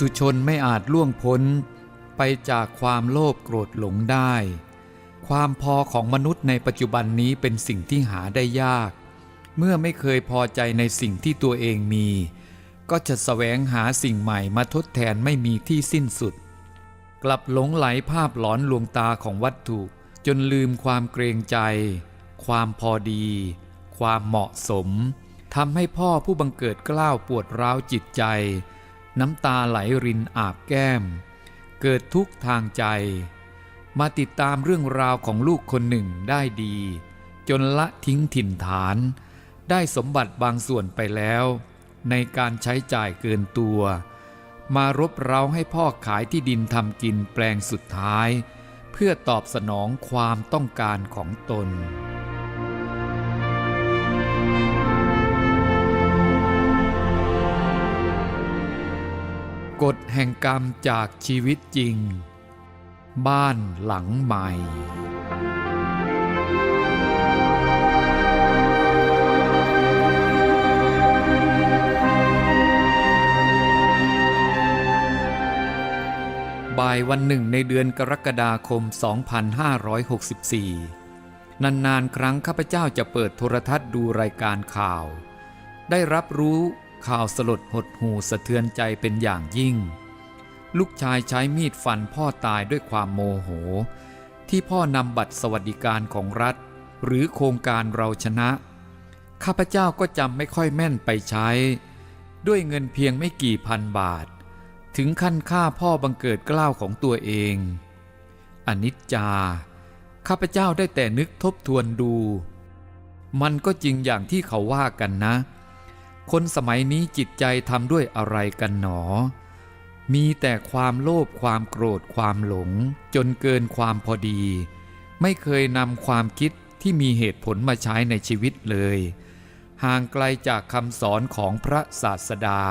ถุชนไม่อาจล่วงพ้น ไปจากความโลภโกรธหลงได้ ความพอของมนุษย์ในปัจจุบันนี้เป็นสิ่งที่หาได้ยาก เมื่อไม่เคยพอใจในสิ่งที่ตัวเองมี ก็จะแสวงหาสิ่งใหม่มาทดแทนไม่มีที่สิ้นสุด กลับหลงไหลภาพหลอนลวงตาของวัตถุ จนลืมความเกรงใจ ความพอดี ความเหมาะสมทำให้พ่อผู้บังเกิดกล้าวปวดร้าวจิตใจ น้ำตาไหลรินอาบแก้ม เกิดทุกข์ทางใจ มาติดตามเรื่องราวของลูกคนหนึ่งได้ดี จนละทิ้งถิ่นฐาน ได้สมบัติบางส่วนไปแล้ว ในการใช้จ่ายเกินตัว มารบเร้าให้พ่อขายที่ดินทำกินแปลงสุดท้าย เพื่อตอบสนองความต้องการของตน กฎแห่งกรรมจากชีวิตจริง บ้านหลังใหม่บ่ายวันหนึ่งในเดือนกรกฎาคม 2564 นานๆ ครั้งข้าพเจ้าจะเปิดโทรทัศน์ดูรายการข่าว ได้รับรู้ ข่าวสลดหดหูสะเทือนใจเป็นอย่างยิ่ง ลูกชายใช้มีดฟันพ่อตายด้วยความโมโห ที่พ่อนำบัตรสวัสดิการของรัฐ หรือโครงการเราชนะ ข้าพเจ้าก็จำไม่ค่อยแม่นไปใช้ ด้วยเงินเพียงไม่กี่พันบาท ถึงขั้นฆ่าพ่อบังเกิดกล้าวของตัวเอง อนิจจา ข้าพเจ้าได้แต่นึกทบทวนดู มันก็จริงอย่างที่เขาว่ากันนะ คนสมัยนี้จิตใจทำด้วยอะไรกันหนอ มีแต่ความโลภความโกรธความหลง จนเกินความพอดี ไม่เคยนำความคิดที่มีเหตุผลมาใช้ในชีวิตเลย ห่างไกลจากคำสอนของพระศาสดา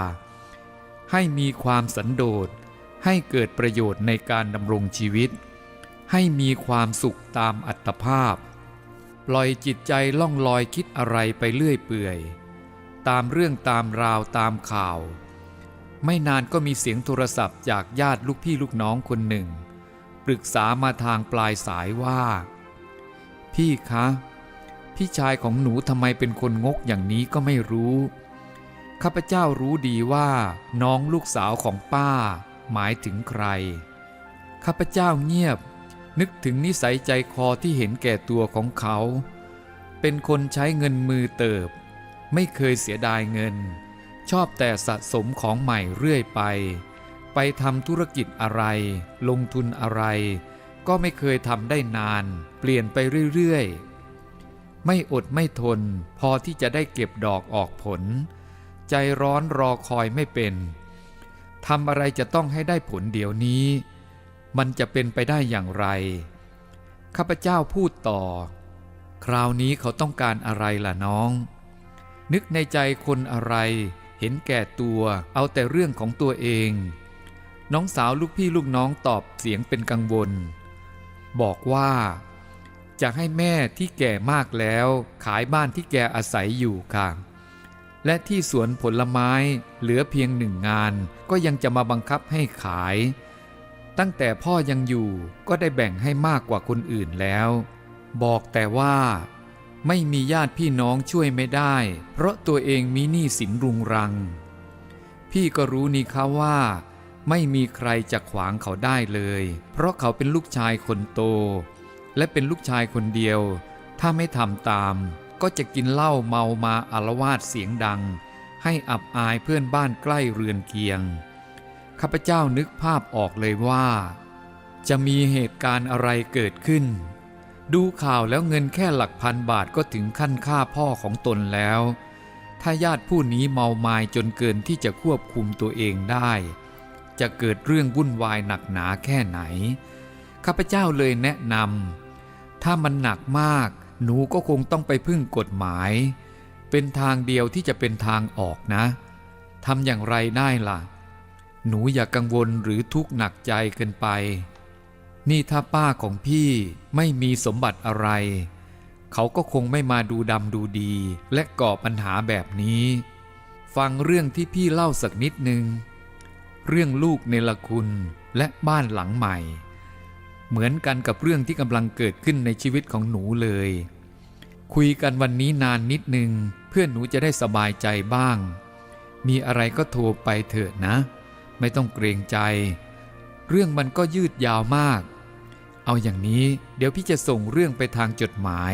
ให้มีความสันโดษ ให้เกิดประโยชน์ในการดำรงชีวิต ให้มีความสุขตามอัตภาพ ปล่อยจิตใจล่องลอยคิดอะไรไปเรื่อยเปื่อย ตามเรื่องตามราวตามข่าว ไม่นานก็มีเสียงโทรศัพท์จากญาติลูกพี่ลูกน้องคนหนึ่ง ปรึกษามาทางปลายสายว่า พี่คะ พี่ชายของหนูทำไมเป็นคนงกอย่างนี้ก็ไม่รู้ ข้าพเจ้ารู้ดีว่าน้องลูกสาวของป้า หมายถึงใคร ข้าพเจ้าเงียบ นึกถึงนิสัยใจคอที่เห็นแก่ตัวของเขา เป็นคนใช้เงินมือเติบ ไม่เคยเสียดายเงิน ชอบแต่สะสมของใหม่เรื่อยไป ไปทำธุรกิจอะไร ลงทุนอะไร ก็ไม่เคยทำได้นาน เปลี่ยนไปเรื่อยๆ ไม่อดไม่ทน พอที่จะได้เก็บดอกออกผล ใจร้อนรอคอยไม่เป็นทำอะไรจะต้องให้ได้ผลเดี๋ยวนี้ มันจะเป็นไปได้อย่างไร ข้าพเจ้าพูดต่อ คราวนี้เขาต้องการอะไรล่ะน้อง นึกในใจคนอะไร เห็นแก่ตัวเอาแต่เรื่องของตัวเอง น้องสาวลูกพี่ลูกน้องตอบเสียงเป็นกังวล บอกว่าจะให้แม่ที่แก่มากแล้วขายบ้านที่แกอาศัยอยู่ค่ะ และที่สวนผลไม้เหลือเพียงหนึ่งงานก็ยังจะมาบังคับให้ขาย ตั้งแต่พ่อยังอยู่ก็ได้แบ่งให้มากกว่าคนอื่นแล้ว บอกแต่ว่า ไม่มีญาติพี่น้องช่วยไม่ได้ เพราะตัวเองมีหนี้สินรุงรัง พี่ก็รู้นี่คะว่า ไม่มีใครจะขวางเขาได้เลย เพราะเขาเป็นลูกชายคนโต และเป็นลูกชายคนเดียว ถ้าไม่ทำตาม ก็จะกินเหล้าเมามาอารวาสเสียงดัง ให้อับอายเพื่อนบ้านใกล้เรือนเคียง ข้าพเจ้านึกภาพออกเลยว่า จะมีเหตุการณ์อะไรเกิดขึ้น ดูข่าวแล้วเงินแค่หลักพันบาทก็ถึงขั้นฆ่าพ่อของตนแล้ว ถ้าญาติผู้นี้เมามายจนเกินที่จะควบคุมตัวเองได้ จะเกิดเรื่องวุ่นวายหนักหนาแค่ไหน ข้าพเจ้าเลยแนะนำถ้ามันหนักมากหนูก็คงต้องไปพึ่งกฎหมาย เป็นทางเดียวที่จะเป็นทางออกนะทำอย่างไรได้ล่ะ หนูอย่ากกังวลหรือทุกข์หนักใจเกินไป นี่ถ้าป้าของพี่ไม่มีสมบัติอะไร เขาก็คงไม่มาดูดำดูดี และก่อปัญหาแบบนี้ ฟังเรื่องที่พี่เล่าสักนิดหนึ่งเรื่องลูกเนรคุณและบ้านหลังใหม่ เหมือนกันกับเรื่องที่กำลังเกิดขึ้นในชีวิตของหนูเลย คุยกันวันนี้นานนิดนึง เพื่อนหนูจะได้สบายใจบ้าง มีอะไรก็โทรไปเถอะนะ ไม่ต้องเกรงใจ เรื่องมันก็ยืดยาวมาก เอาอย่างนี้เดี๋ยวพี่จะส่งเรื่องไปทางจดหมาย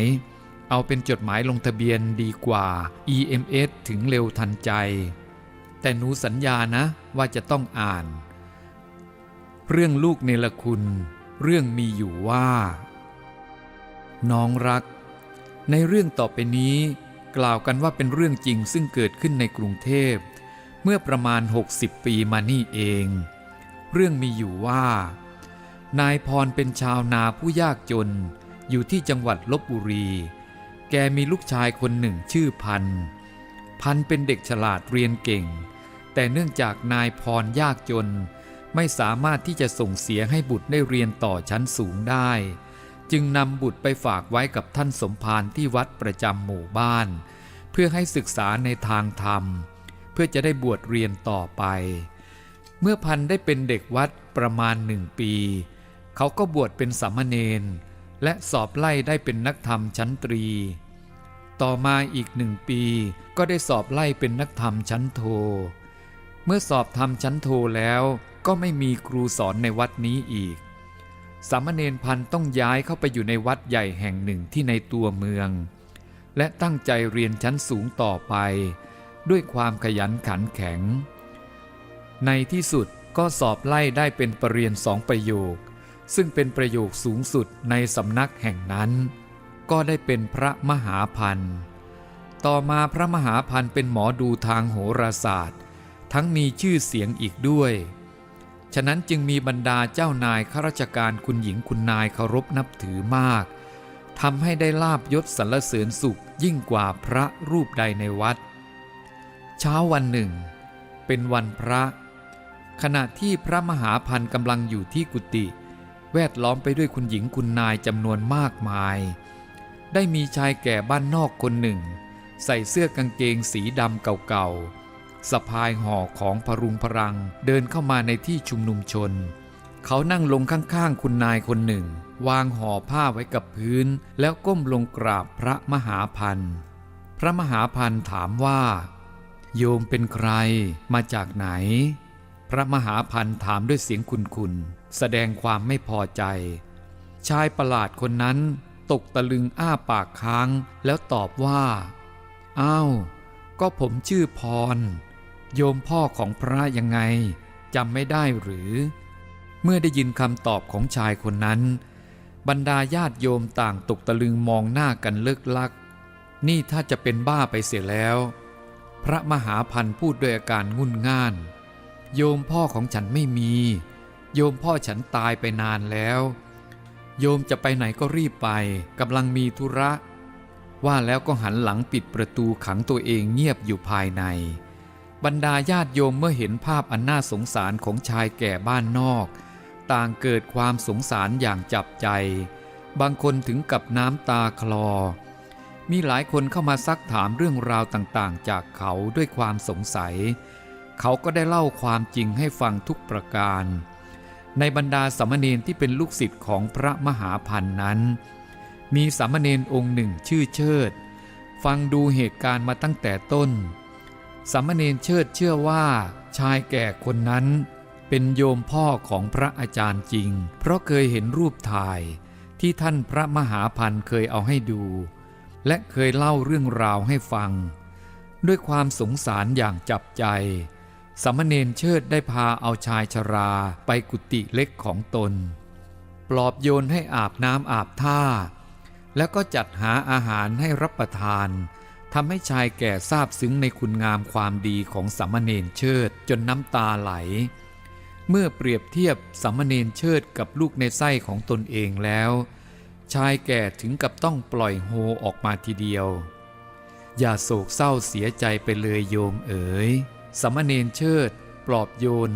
เอาเป็นจดหมายลงทะเบียนดีกว่า EMS ถึงเร็วทันใจ แต่หนูสัญญานะว่าจะต้องอ่าน เรื่องลูกเนรคุณ เรื่องมีอยู่ว่า น้องรัก ในเรื่องต่อไปนี้ กล่าวกันว่าเป็นเรื่องจริงซึ่งเกิดขึ้นในกรุงเทพ เมื่อประมาณ 60 ปีมานี่เอง เรื่องมีอยู่ว่า นายพรเป็นชาวนาผู้ยากจนอยู่ที่จังหวัดลบบุรี แกมีลูกชายคนหนึ่งชื่อพัน พันเป็นเด็กฉลาดเรียนเก่ง แต่เนื่องจากนายพรยากจน ไม่สามารถที่จะส่งเสียให้บุตรได้เรียนต่อชั้นสูงได้ จึงนำบุตรไปฝากไว้กับท่านสมภารที่วัดประจำหมู่บ้าน เพื่อให้ศึกษาในทางธรรม เพื่อจะได้บวชเรียนต่อไป เมื่อพันได้เป็นเด็กวัดประมาณหนึ่งปี เขาก็บวชเป็นสามเณรและสอบไล่ได้เป็นนักธรรมชั้นตรี ต่อมาอีกหนึ่งปีก็ได้สอบไล่เป็นนักธรรมชั้นโท เมื่อสอบธรรมชั้นโทแล้วก็ไม่มีครูสอนในวัดนี้อีก สามเณรพันต้องย้ายเข้าไปอยู่ในวัดใหญ่แห่งหนึ่งที่ในตัวเมือง และตั้งใจเรียนชั้นสูงต่อไป ด้วยความขยันขันแข็ง ในที่สุดก็สอบไล่ได้เป็นปรริญญาสองประโยค ซึ่งเป็นประโยคสูงสุดในสำนักแห่งนั้น ก็ได้เป็นพระมหาพันธ์ต่อมาพระมหาพันธ์เป็นหมอดูทางโหราศาสตร์ ทั้งมีชื่อเสียงอีกด้วย ฉะนั้นจึงมีบรรดาเจ้านายข้าราชการคุณหญิงคุณนายเคารพนับถือมากทำให้ได้ลาบยศสรรเสริญสุขยิ่งกว่าพระรูปใดในวัด เช้าวันหนึ่ง เป็นวันพระ ขณะที่พระมหาพันธ์กำลังอยู่ที่กุฏิ แวดล้อมไปด้วยคุณหญิงคุณนายจำนวนมากมาย ได้มีชายแก่บ้านนอกคนหนึ่ง ใส่เสื้อกางเกงสีดำเก่าๆสะพายห่อของพรุงพรังเดินเข้ามาในที่ชุมนุมชน เขานั่งลงข้างๆคุณนายคนหนึ่ง วางห่อผ้าไว้กับพื้น แล้วก้มลงกราบพระมหาพันธ์พระมหาพันธ์ถามว่า โยมเป็นใครมาจากไหน พระมหาพันธ์ถามด้วยเสียงคุนๆ แสดงความไม่พอใจ ชายประหลาดคนนั้นตกตะลึงอ้าปากค้างแล้วตอบว่าอ้าวก็ผมชื่อพร โยมพ่อของพระยังไงจำไม่ได้หรือ เมื่อได้ยินคำตอบของชายคนนั้น บรรดาญาติโยมต่างตกตะลึงมองหน้ากันเลิกลัก นี่ถ้าจะเป็นบ้าไปเสียแล้ว พระมหาพันธ์พูดด้วยอาการงุนง่าน โยมพ่อของฉันไม่มี โยมพ่อฉันตายไปนานแล้ว โยมจะไปไหนก็รีบไปกำลังมีธุระ ว่าแล้วก็หันหลังปิดประตูขังตัวเองเงียบอยู่ภายใน บรรดาญาติโยมเมื่อเห็นภาพอันน่าสงสารของชายแก่บ้านนอก ต่างเกิดความสงสารอย่างจับใจ บางคนถึงกับน้ำตาคลอ มีหลายคนเข้ามาซักถามเรื่องราวต่างๆ จากเขาด้วยความสงสัย เขาก็ได้เล่าความจริงให้ฟังทุกประการ ในบรรดาสามเณรที่เป็นลูกศิษย์ของพระมหาพันธ์นั้น มีสามเณรองค์หนึ่งชื่อเชิด ฟังดูเหตุการณ์มาตั้งแต่ต้น สามเณรเชิดเชื่อว่าชายแก่คนนั้น เป็นโยมพ่อของพระอาจารย์จริง เพราะเคยเห็นรูปถ่ายที่ท่านพระมหาพันธ์เคยเอาให้ดู และเคยเล่าเรื่องราวให้ฟัง ด้วยความสงสารอย่างจับใจ สามเณรเชิดได้พาเอาชายชราไปกุฏิเล็กของตน ปลอบโยนให้อาบน้ำอาบท่า แล้วก็จัดหาอาหารให้รับประทานทำให้ชายแก่ทราบซึ้งในคุณงามความดีของสามเณรเชิดจนน้ำตาไหล เมื่อเปรียบเทียบสามเณรเชิดกับลูกในไส้ของตนเองแล้ว ชายแก่ถึงกับต้องปล่อยโฮออกมาทีเดียว อย่าโศกเศร้าเสียใจไปเลยโยมเอ๋ย สามเณรเชิด ปลอบโยน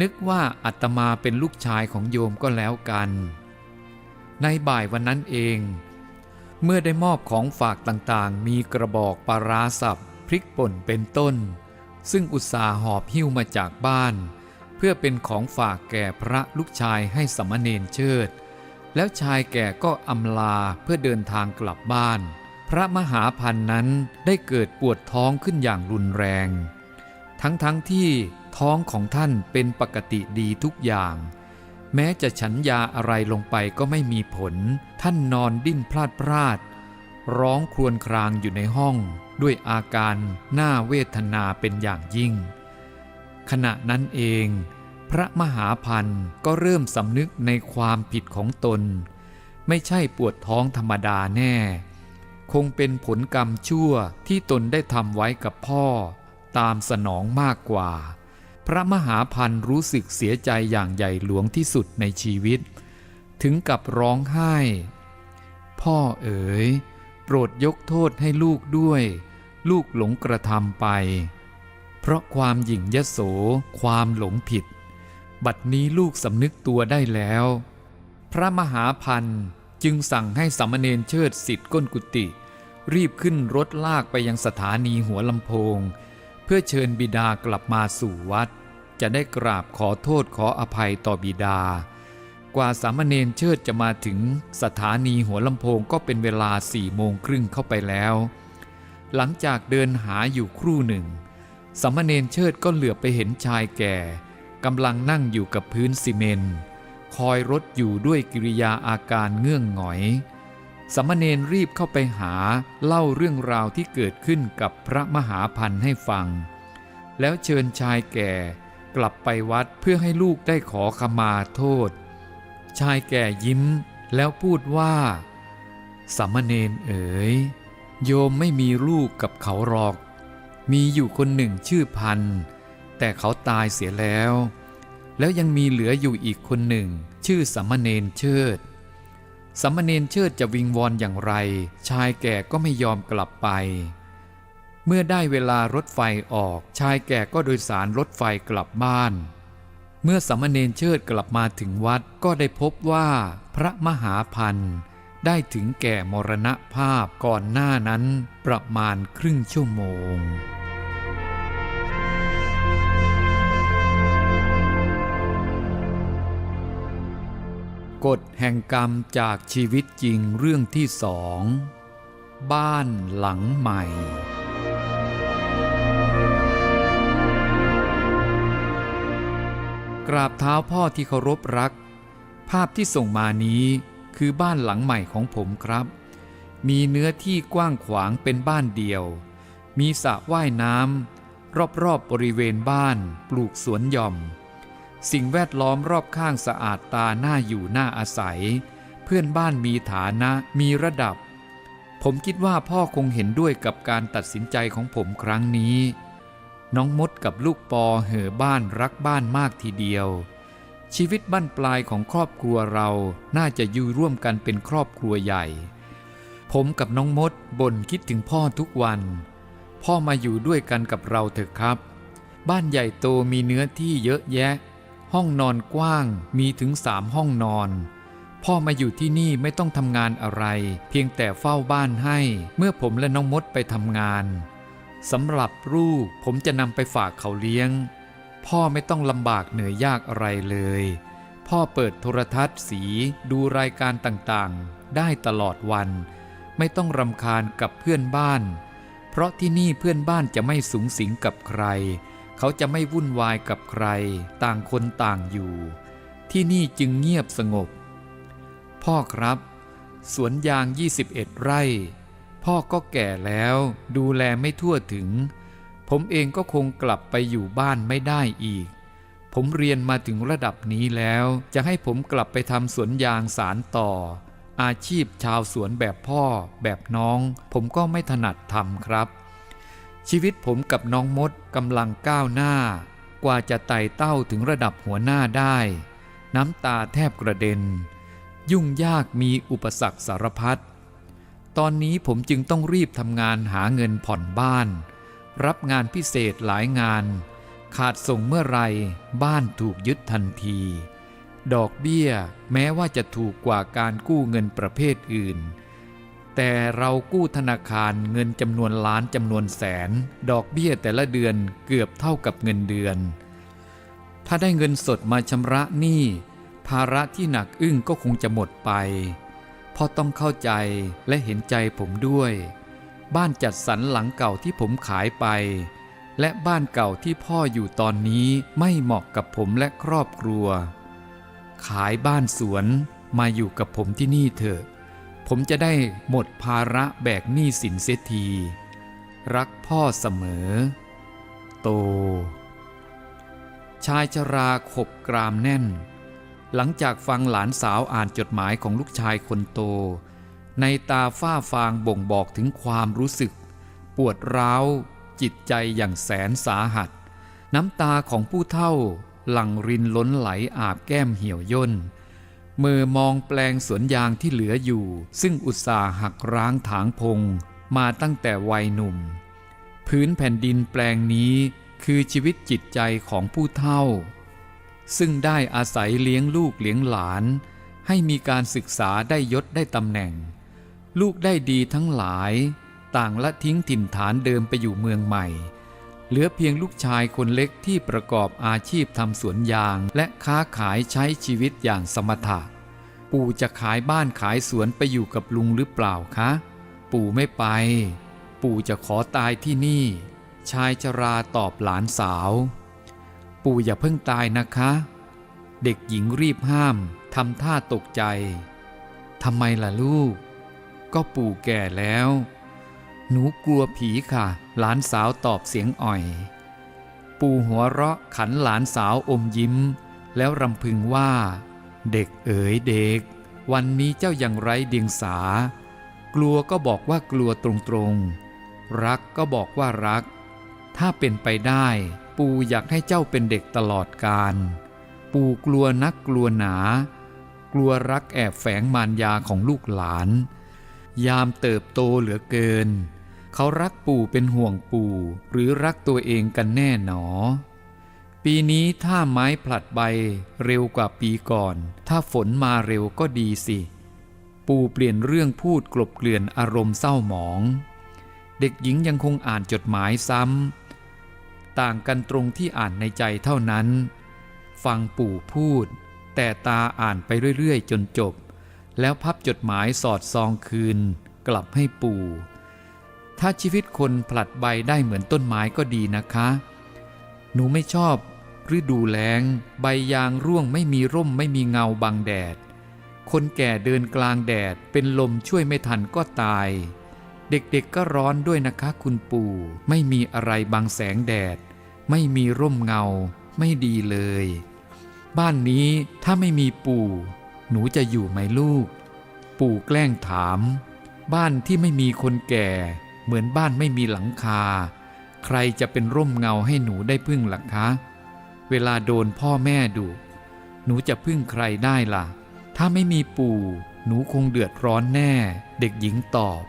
นึกว่าอาตมาเป็นลูกชายของโยมก็แล้วกัน ในบ่ายวันนั้นเอง เมื่อได้มอบของฝากต่างๆ มีกระบอกปลาร้าสับพริกป่นเป็นต้น ซึ่งอุตสาหอบหิ้วมาจากบ้าน เพื่อเป็นของฝากแก่พระลูกชายให้สมณเณรเชิด แล้วชายแก่ก็อำลาเพื่อเดินทางกลับบ้าน พระมหาพันนั้นได้เกิดปวดท้องขึ้นอย่างรุนแรง ทั้งๆทที่ท้องของท่านเป็นปกติดีทุกอย่าง แม้จะฉันยาอะไรลงไปก็ไม่มีผล ท่านนอนดิ้นพลาดพลาด ร้องครวญครางอยู่ในห้อง ด้วยอาการหน่าเวทนาเป็นอย่างยิ่ง ขณะนั้นเอง พระมหาพันธ์ก็เริ่มสำนึกในความผิดของตน ไม่ใช่ปวดท้องธรรมดาแน่ คงเป็นผลกรรมชั่วที่ตนได้ทำไว้กับพ่อ ตามสนองมากกว่า พระมหาพันธ์รู้สึกเสียใจอย่างใหญ่หลวงที่สุดในชีวิต ถึงกับร้องไห้ พ่อเอ๋ย โปรดยกโทษให้ลูกด้วย ลูกหลงกระทำไป เพราะความหยิ่งยโส ความหลงผิด บัดนี้ลูกสำนึกตัวได้แล้ว พระมหาพันธ์จึงสั่งให้สามเณรเชิดสิทธิ์ก้นกุฏิรีบขึ้นรถลากไปยังสถานีหัวลำโพง เพื่อเชิญบิดากลับมาสู่วัด จะได้กราบขอโทษขออภัยต่อบิดา กว่าสามเณรเชิดจะมาถึงสถานีหัวลำโพงก็เป็นเวลาสี่โมงครึ่งเข้าไปแล้ว หลังจากเดินหาอยู่ครู่หนึ่งสามเณรเชิดก็เหลือบไปเห็นชายแก่กำลังนั่งอยู่กับพื้นซีเมนต์คอยรถอยู่ด้วยกิริยาอาการเงื่องหงอย สามเณรรีบเข้าไปหาเล่าเรื่องราวที่เกิดขึ้นกับพระมหาพันธ์ให้ฟัง แล้วเชิญชายแก่กลับไปวัดเพื่อให้ลูกได้ขอขมาโทษ ชายแก่ยิ้มแล้วพูดว่าสามเณรเอ๋ยโยมไม่มีลูกกับเขาหรอก มีอยู่คนหนึ่งชื่อพันแต่เขาตายเสียแล้ว แล้วยังมีเหลืออยู่อีกคนหนึ่ง ชื่อสามเณรเชิด สามเณรเชิดจะวิงวอนอย่างไร ชายแก่ก็ไม่ยอมกลับไป เมื่อได้เวลารถไฟออก ชายแก่ก็โดยสารรถไฟกลับบ้าน เมื่อสามเณรเชิดกลับมาถึงวัดก็ได้พบว่าพระมหาพันธ์ได้ถึงแก่มรณภาพก่อนหน้านั้นประมาณครึ่งชั่วโมง กฎแห่งกรรมจากชีวิตจริงเรื่องที่สอง บ้านหลังใหม่ กราบเท้าพ่อที่เคารพรัก ภาพที่ส่งมานี้คือบ้านหลังใหม่ของผมครับ มีเนื้อที่กว้างขวางเป็นบ้านเดียว มีสระว่ายน้ำรอบๆบบริเวณบ้านปลูกสวนหย่อม สิ่งแวดล้อมรอบข้างสะอาดตาหน้าอยู่หน้าอาศัย เพื่อนบ้านมีฐานะมีระดับ ผมคิดว่าพ่อคงเห็นด้วยกับการตัดสินใจของผมครั้งนี้ น้องมดกับลูกปอเห่อบ้านรักบ้านมากทีเดียว ชีวิตบ้านปลายของครอบครัวเราน่าจะอยู่ร่วมกันเป็นครอบครัวใหญ่ ผมกับน้องมดบ่นคิดถึงพ่อทุกวัน พ่อมาอยู่ด้วยกันกับเราเถอะครับ บ้านใหญ่โตมีเนื้อที่เยอะแยะ ห้องนอนกว้างมีถึงสามห้องนอน พ่อมาอยู่ที่นี่ไม่ต้องทำงานอะไร เพียงแต่เฝ้าบ้านให้ เมื่อผมและน้องมดไปทำงานสำหรับลูกผมจะนำไปฝากเขาเลี้ยง พ่อไม่ต้องลำบากเหนื่อยยากอะไรเลย พ่อเปิดโทรทัศน์สีดูรายการต่างๆ ได้ตลอดวัน ไม่ต้องรำคาญกับเพื่อนบ้าน เพราะที่นี่เพื่อนบ้านจะไม่สูงสิงกับใคร เขาจะไม่วุ่นวายกับใคร ต่างคนต่างอยู่ ที่นี่จึงเงียบสงบ พ่อครับ สวนยาง 21 ไร่ พ่อก็แก่แล้วดูแลไม่ทั่วถึง ผมเองก็คงกลับไปอยู่บ้านไม่ได้อีก ผมเรียนมาถึงระดับนี้แล้ว จะให้ผมกลับไปทำสวนยางสารต่อ อาชีพชาวสวนแบบพ่อแบบน้อง ผมก็ไม่ถนัดทำครับ ชีวิตผมกับน้องมดกำลังก้าวหน้า กว่าจะไต่เต้าถึงระดับหัวหน้าได้ น้ำตาแทบกระเด็น ยุ่งยากมีอุปสรรคสารพัดตอนนี้ผมจึงต้องรีบทำงานหาเงินผ่อนบ้าน รับงานพิเศษหลายงาน ขาดส่งเมื่อไรบ้านถูกยึดทันที ดอกเบี้ยแม้ว่าจะถูกกว่าการกู้เงินประเภทอื่น แต่เรากู้ธนาคารเงินจำนวนล้านจำนวนแสน ดอกเบี้ยแต่ละเดือนเกือบเท่ากับเงินเดือน ถ้าได้เงินสดมาชำระหนี้ภาระที่หนักอึ้งก็คงจะหมดไปพ่อต้องเข้าใจและเห็นใจผมด้วย บ้านจัดสรรหลังเก่าที่ผมขายไป และบ้านเก่าที่พ่ออยู่ตอนนี้ไม่เหมาะกับผมและครอบครัว ขายบ้านสวนมาอยู่กับผมที่นี่เถอะ ผมจะได้หมดภาระแบกหนี้สินเสียที รักพ่อเสมอ โต ชายชราขบกรามแน่น หลังจากฟังหลานสาวอ่านจดหมายของลูกชายคนโต ในตาฝ้าฟางบ่งบอกถึงความรู้สึก ปวดร้าวจิตใจอย่างแสนสาหัส น้ำตาของผู้เฒ่าหลั่งรินล้นไหลอาบแก้มเหี่ยวย่น มือมองแปลงสวนยางที่เหลืออยู่ ซึ่งอุตสาห์หักร้างถางพง มาตั้งแต่วัยหนุ่ม พื้นแผ่นดินแปลงนี้คือชีวิตจิตใจของผู้เฒ่า ซึ่งได้อาศัยเลี้ยงลูกเลี้ยงหลาน ให้มีการศึกษาได้ยศได้ตำแหน่ง ลูกได้ดีทั้งหลาย ต่างละทิ้งถิ่นฐานเดิมไปอยู่เมืองใหม่ เหลือเพียงลูกชายคนเล็กที่ประกอบอาชีพทำสวนยาง และค้าขายใช้ชีวิตอย่างสมถะ ปู่จะขายบ้านขายสวนไปอยู่กับลุงหรือเปล่าคะ ปู่ไม่ไป ปู่จะขอตายที่นี่ ชายชราตอบหลานสาว ปู่อย่าเพิ่งตายนะคะ เด็กหญิงรีบห้ามทำท่าตกใจทำไมล่ะลูก ก็ปู่แก่แล้ว หนูกลัวผีค่ะ หลานสาวตอบเสียงอ่อย ปู่หัวเราะขันหลานสาวอมยิ้ม แล้วรำพึงว่า เด็กเอ๋ยเด็ก วันนี้เจ้ายังไร้เดียงสา กลัวก็บอกว่ากลัวตรงๆ รักก็บอกว่ารัก ถ้าเป็นไปได้ ปู่อยากให้เจ้าเป็นเด็กตลอดกาลปู่กลัวนักกลัวหนา กลัวรักแอบแฝงมารยาของลูกหลาน ยามเติบโตเหลือเกิน เขารักปู่เป็นห่วงปู่หรือรักตัวเองกันแน่หนอ ปีนี้ถ้าไม้ผลัดใบเร็วกว่าปีก่อน ถ้าฝนมาเร็วก็ดีสิ ปู่เปลี่ยนเรื่องพูดกลบเกลื่อนอารมณ์เศร้าหมอง เด็กหญิงยังคงอ่านจดหมายซ้ำต่างกันตรงที่อ่านในใจเท่านั้น ฟังปู่พูด แต่ตาอ่านไปเรื่อยๆ จนจบ แล้วพับจดหมายสอดซองคืน กลับให้ปู่ ถ้าชีวิตคนผลัดใบได้เหมือนต้นไม้ก็ดีนะคะ หนูไม่ชอบฤดูแล้ง ใบยางร่วงไม่มีร่มไม่มีเงาบังแดด คนแก่เดินกลางแดดเป็นลมช่วยไม่ทันก็ตาย เด็กๆก็ร้อนด้วยนะคะคุณปู่ ไม่มีอะไรบังแสงแดด ไม่มีร่มเงา ไม่ดีเลย บ้านนี้ถ้าไม่มีปู่ หนูจะอยู่ไหมลูก ปู่แกล้งถาม บ้านที่ไม่มีคนแก่ เหมือนบ้านไม่มีหลังคา ใครจะเป็นร่มเงาให้หนูได้พึ่งหล่ะคะ เวลาโดนพ่อแม่ดุหนูจะพึ่งใครได้ล่ะ ถ้าไม่มีปู่ หนูคงเดือดร้อนแน่ เด็กหญิงตอบ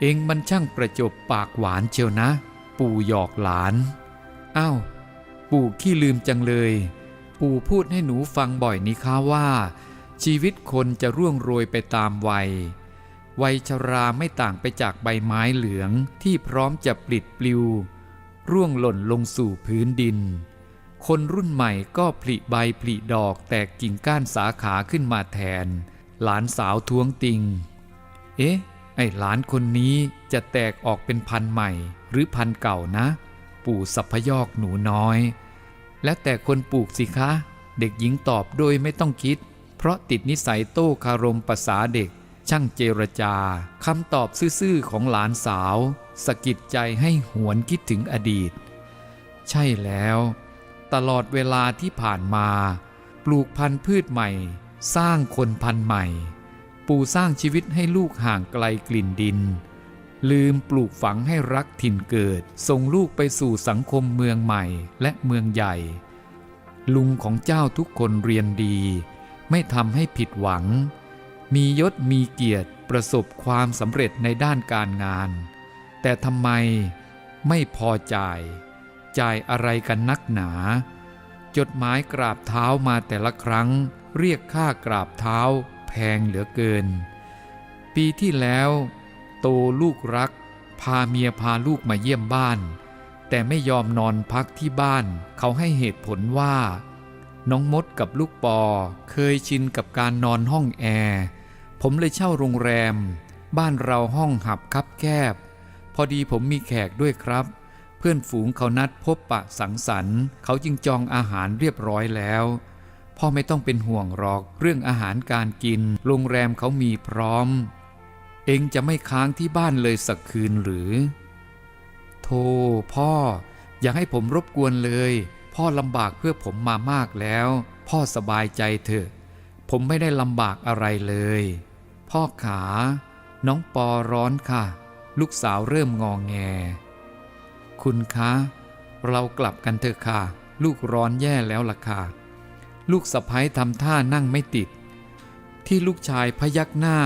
เองมันช่างประจบปากหวานเชียวนะ ปู่หยอกหลานอ้าวปู่ขี้ลืมจังเลย ปู่พูดให้หนูฟังบ่อยนี่คะว่า ชีวิตคนจะร่วงโรยไปตามวัย วัยชราไม่ต่างไปจากใบไม้เหลืองที่พร้อมจะปลิดปลิว ร่วงหล่นลงสู่พื้นดิน คนรุ่นใหม่ก็ผลิใบผลิดอกแตกกิ่งก้านสาขาขึ้นมาแทน หลานสาวท้วงติง เอ๊ะ ไอหลานคนนี้จะแตกออกเป็นพันธุ์ใหม่ หรือพันธุ์เก่านะ ปู่สัพยอกหนูน้อย และแต่คนปลูกสิคะ เด็กหญิงตอบโดยไม่ต้องคิด เพราะติดนิสัยโต้คารมภาษาเด็ก ช่างเจรจาคำตอบซื่อๆของหลานสาวสะกิดใจให้หวนคิดถึงอดีต ใช่แล้ว ตลอดเวลาที่ผ่านมา ปลูกพันธุ์พืชใหม่ สร้างคนพันธุ์ใหม่ ปู่สร้างชีวิตให้ลูกห่างไกลกลิ่นดิน ลืมปลูกฝังให้รักถิ่นเกิด ส่งลูกไปสู่สังคมเมืองใหม่และเมืองใหญ่ ลุงของเจ้าทุกคนเรียนดี ไม่ทำให้ผิดหวัง มียศมีเกียรติประสบความสำเร็จในด้านการงาน แต่ทำไมไม่พอจ่าย จ่ายอะไรกันนักหนา จดหมายกราบเท้ามาแต่ละครั้ง เรียกค่ากราบเท้าแพงเหลือเกิน ปีที่แล้วโตลูกรัก พาเมียพาลูกมาเยี่ยมบ้าน แต่ไม่ยอมนอนพักที่บ้านเขาให้เหตุผลว่า น้องมดกับลูกปอเคยชินกับการนอนห้องแอร์ ผมเลยเช่าโรงแรม บ้านเราห้องหับคับแคบ พอดีผมมีแขกด้วยครับ เพื่อนฝูงเขานัดพบปะสังสรรค์ เขาจึงจองอาหารเรียบร้อยแล้วพ่อไม่ต้องเป็นห่วงหรอกเรื่องอาหารการกิน โรงแรมเขามีพร้อม เองจะไม่ค้างที่บ้านเลยสักคืนหรือโธ่พ่อ อย่าให้ผมรบกวนเลย พ่อลำบากเพื่อผมมามากแล้ว พ่อสบายใจเถอะ ผมไม่ได้ลำบากอะไรเลย พ่อขา น้องปอร้อนค่ะ ลูกสาวเริ่มงองแง คุณคะ เรากลับกันเถอะค่ะ ลูกร้อนแย่แล้วล่ะค่ะ ลูกสะพ้ยทำท่านั่งไม่ติด ที่ลูกชายพยักหน้า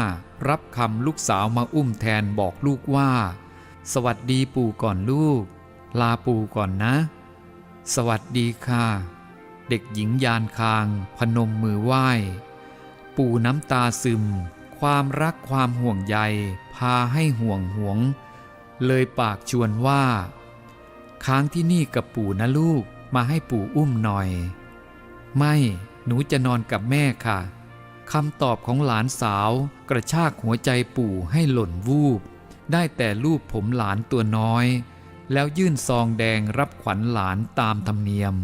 รับคำลูกสาวมาอุ้มแทนบอกลูกว่า สวัสดีปู่ก่อนลูก ลาปู่ก่อนนะ สวัสดีค่ะ เด็กหญิงยานคาง พนมมือไหว้ ปู่น้ำตาซึม ความรักความห่วงใย พาให้ห่วงหวง เลยปากชวนว่า ค้างที่นี่กับปู่นะลูกมาให้ปู่อุ้มหน่อย ไม่หนูจะนอนกับแม่ค่ะคำตอบของหลานสาวกระชากหัวใจปู่ให้หล่นวูบ ได้แต่ลูบผมหลานตัวน้อย แล้วยื่นซองแดงรับขวัญหลานตามธรรมเนียม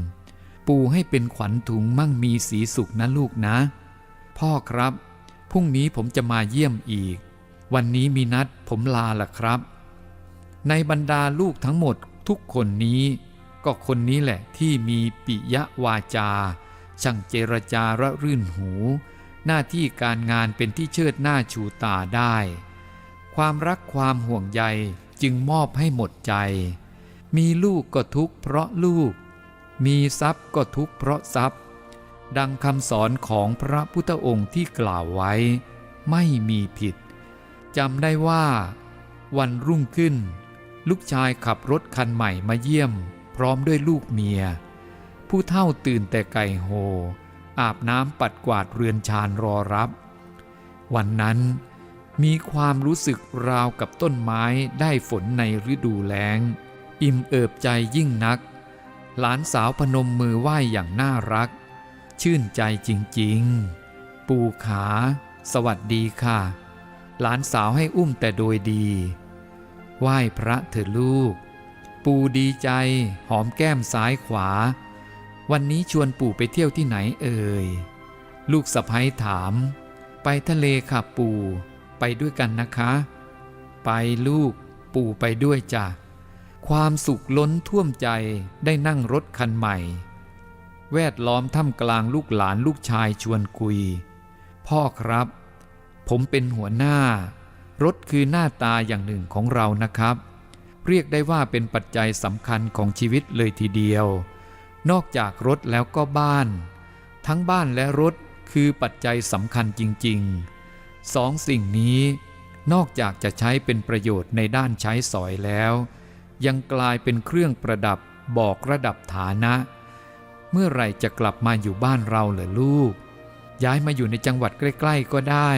ปู่ให้เป็นขวัญถุงมั่งมีสีสุขนะลูกนะ พ่อครับ พรุ่งนี้ผมจะมาเยี่ยมอีก วันนี้มีนัดผมลาล่ะครับ ในบรรดาลูกทั้งหมดทุกคนนี้ ก็คนนี้แหละที่มีปิยวาจา ช่างเจรจาระรื่นหู หน้าที่การงานเป็นที่เชิดหน้าชูตาได้ ความรักความห่วงใยจึงมอบให้หมดใจ มีลูกก็ทุกข์เพราะลูก มีทรัพย์ก็ทุกข์เพราะทรัพย์ ดังคำสอนของพระพุทธองค์ที่กล่าวไว้ ไม่มีผิดจำได้ว่า วันรุ่งขึ้น ลูกชายขับรถคันใหม่มาเยี่ยม พร้อมด้วยลูกเมีย ผู้เท่าตื่นแต่ไก่โฮอาบน้ำปัดกวาดเรือนชานรอรับ วันนั้นมีความรู้สึกราวกับต้นไม้ได้ฝนในฤดูแล้ง อิ่มเอิบใจยิ่งนัก หลานสาวพนมมือไหว้อย่างน่ารัก ชื่นใจจริงๆ ปู่ขา สวัสดีค่ะ หลานสาวให้อุ้มแต่โดยดี ไหว้พระเถอะลูก ปู่ดีใจ หอมแก้มซ้ายขวา วันนี้ชวนปู่ไปเที่ยวที่ไหนเอ่ย ลูกสะพ้ยถาม ไปทะเลค่ะปู่ ไปด้วยกันนะคะ ไปลูก ปู่ไปด้วยจ้ะ ความสุขล้นท่วมใจได้นั่งรถคันใหม่ แวดล้อมท่ามกลางลูกหลานลูกชายชวนคุย พ่อครับ ผมเป็นหัวหน้า รถคือหน้าตาอย่างหนึ่งของเรานะครับ เรียกได้ว่าเป็นปัจจัยสำคัญของชีวิตเลยทีเดียว นอกจากรถแล้วก็บ้าน ทั้งบ้านและรถคือปัจจัยสำคัญจริงๆสองสิ่งนี้นอกจากจะใช้เป็นประโยชน์ในด้านใช้สอยแล้ว ยังกลายเป็นเครื่องประดับบอกระดับฐานะ เมื่อไรจะกลับมาอยู่บ้านเราเหรอลูก ย้ายมาอยู่ในจังหวัดใกล้ๆก็ได้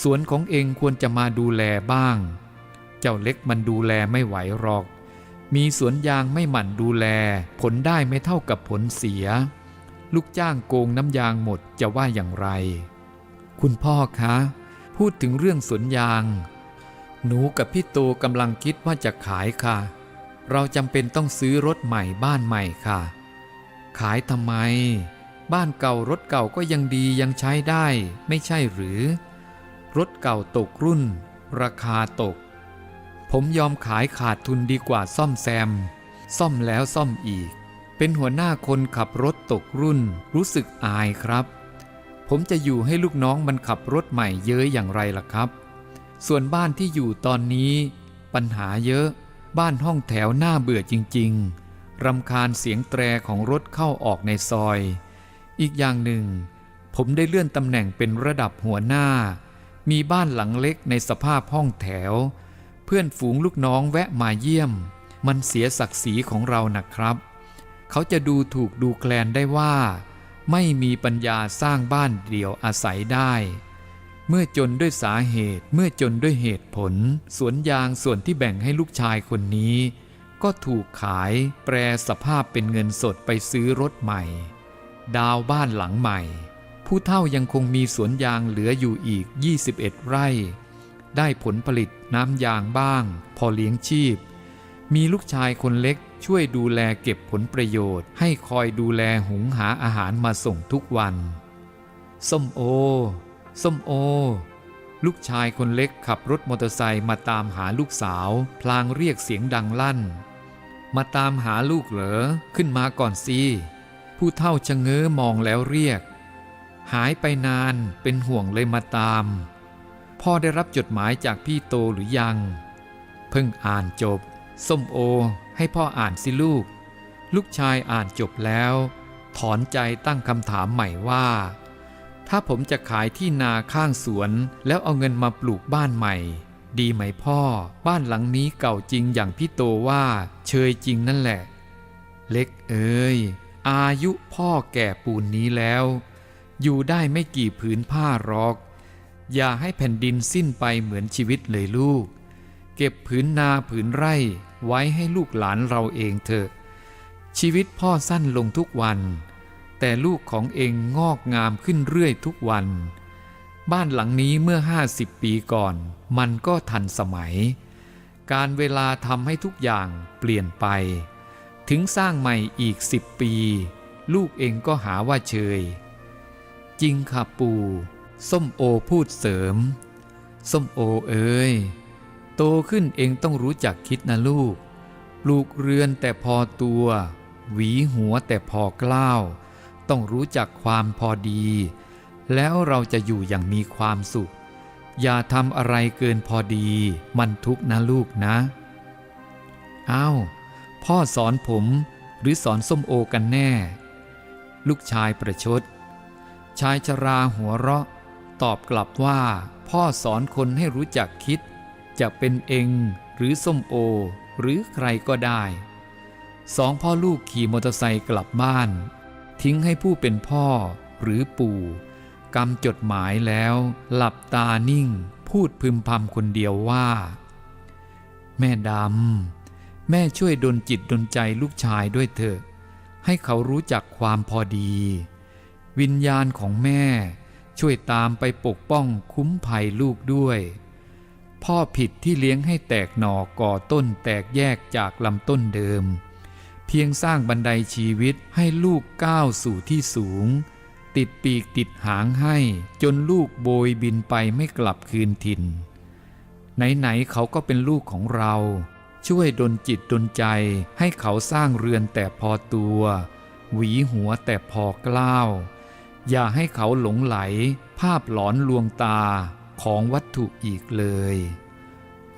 สวนของเองควรจะมาดูแลบ้าง เจ้าเล็กมันดูแลไม่ไหวหรอก มีสวนยางไม่หมั่นดูแล ผลได้ไม่เท่ากับผลเสีย ลูกจ้างโกงน้ำยางหมดจะว่าอย่างไร คุณพ่อคะ พูดถึงเรื่องสวนยาง หนูกับพี่โตกำลังคิดว่าจะขายค่ะ เราจำเป็นต้องซื้อรถใหม่บ้านใหม่ค่ะ ขายทำไม บ้านเก่ารถเก่าก็ยังดียังใช้ได้ไม่ใช่หรือ รถเก่าตกรุ่น ราคาตก ผมยอมขายขาดทุนดีกว่าซ่อมแซม ซ่อมแล้วซ่อมอีก เป็นหัวหน้าคนขับรถตกรุ่น รู้สึกอายครับ ผมจะอยู่ให้ลูกน้องมันขับรถใหม่เยอะอย่างไรล่ะครับ ส่วนบ้านที่อยู่ตอนนี้ ปัญหาเยอะ บ้านห้องแถวหน่าเบื่อจริง ๆ รำคาญเสียงแตรของรถเข้าออกในซอย อีกอย่างหนึ่ง ผมได้เลื่อนตำแหน่งเป็นระดับหัวหน้า มีบ้านหลังเล็กในสภาพห้องแถว เพื่อนฝูงลูกน้องแวะมาเยี่ยม มันเสียศักดิ์ศรีของเรานะครับ เขาจะดูถูกดูแคลนได้ว่า ไม่มีปัญญาสร้างบ้านเดี่ยวอาศัยได้ เมื่อจนด้วยสาเหตุเมื่อจนด้วยเหตุผล สวนยางส่วนที่แบ่งให้ลูกชายคนนี้ ก็ถูกขายแปรสภาพเป็นเงินสดไปซื้อรถใหม่ ดาวบ้านหลังใหม่ ผู้เฒ่ายังคงมีสวนยางเหลืออยู่อีก 21 ไร่ ได้ผลผลิตน้ำยางบ้าง พอเลี้ยงชีพ มีลูกชายคนเล็กช่วยดูแลเก็บผลประโยชน์ ให้คอยดูแลหุงหาอาหารมาส่งทุกวัน ส้มโอ ส้มโอ ลูกชายคนเล็กขับรถมอเตอร์ไซค์มาตามหาลูกสาว พลางเรียกเสียงดังลั่น มาตามหาลูกเหรอขึ้นมาก่อนสิผู้เฒ่าชะเง้อมองแล้วเรียก หายไปนานเป็นห่วงเลยมาตาม พ่อได้รับจดหมายจากพี่โตหรือยัง เพิ่งอ่านจบ ส้มโอ ให้พ่ออ่านสิลูก ลูกชายอ่านจบแล้ว ถอนใจตั้งคำถามใหม่ว่า ถ้าผมจะขายที่นาข้างสวนแล้วเอาเงินมาปลูกบ้านใหม่ ดีไหมพ่อ บ้านหลังนี้เก่าจริงอย่างพี่โตว่า เชยจริงนั่นแหละ เล็กเอ้ย อายุพ่อแก่ปูนนี้แล้ว อยู่ได้ไม่กี่ผืนผ้ารอก อย่าให้แผ่นดินสิ้นไปเหมือนชีวิตเลยลูก เก็บผืนนาผืนไร่ไว้ให้ลูกหลานเราเองเถอะ ชีวิตพ่อสั้นลงทุกวัน แต่ลูกของเองงอกงามขึ้นเรื่อยทุกวัน บ้านหลังนี้เมื่อ 50 ปีก่อน มันก็ทันสมัย การเวลาทำให้ทุกอย่างเปลี่ยนไป ถึงสร้างใหม่อีกสิบปี ลูกเองก็หาว่าเชย จริงค่ะปู่ส้มโอพูดเสริม ส้มโอเอ้ย โตขึ้นเองต้องรู้จักคิดนะลูก ปลูกเรือนแต่พอตัว หวีหัวแต่พอกล้าว ต้องรู้จักความพอดี แล้วเราจะอยู่อย่างมีความสุข อย่าทำอะไรเกินพอดี มันทุกข์นะลูกนะอ้าวพ่อสอนผมหรือสอนส้มโอกันแน่ ลูกชายประชด ชายชราหัวเราะ ตอบกลับว่า พ่อสอนคนให้รู้จักคิด จะเป็นเองหรือส้มโอ หรือใครก็ได้ สองพ่อลูกขี่มอเตอร์ไซค์กลับบ้าน ทิ้งให้ผู้เป็นพ่อหรือปู่ กำจดหมายแล้ว หลับตานิ่ง พูดพึมพำคนเดียวว่า แม่ดำ แม่ช่วยดลจิตดลใจลูกชายด้วยเถอะ ให้เขารู้จักความพอดี วิญญาณของแม่ช่วยตามไปปกป้องคุ้มภัยลูกด้วย พ่อผิดที่เลี้ยงให้แตกหน่อก่อต้นแตกแยกจากลำต้นเดิม เพียงสร้างบันไดชีวิตให้ลูกก้าวสู่ที่สูง ติดปีกติดหางให้จนลูกโบยบินไปไม่กลับคืนถิ่น ไหนๆเขาก็เป็นลูกของเรา ช่วยดลจิตดลใจให้เขาสร้างเรือนแต่พอตัว หวีหัวแต่พอกล้าว อย่าให้เขาหลงไหล ภาพหลอนลวงตาของวัตถุอีกเลย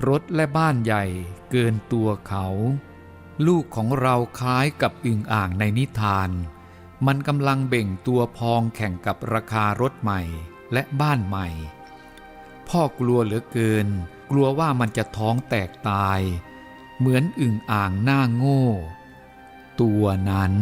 รถและบ้านใหญ่เกินตัวเขา ลูกของเราคล้ายกับอึ่งอ่างในนิทาน มันกำลังเบ่งตัวพองแข่งกับราคารถใหม่และบ้านใหม่ พ่อกลัวเหลือเกิน กลัวว่ามันจะท้องแตกตาย เหมือนอึ่งอ่างหน้าโง่ ตัวนั้น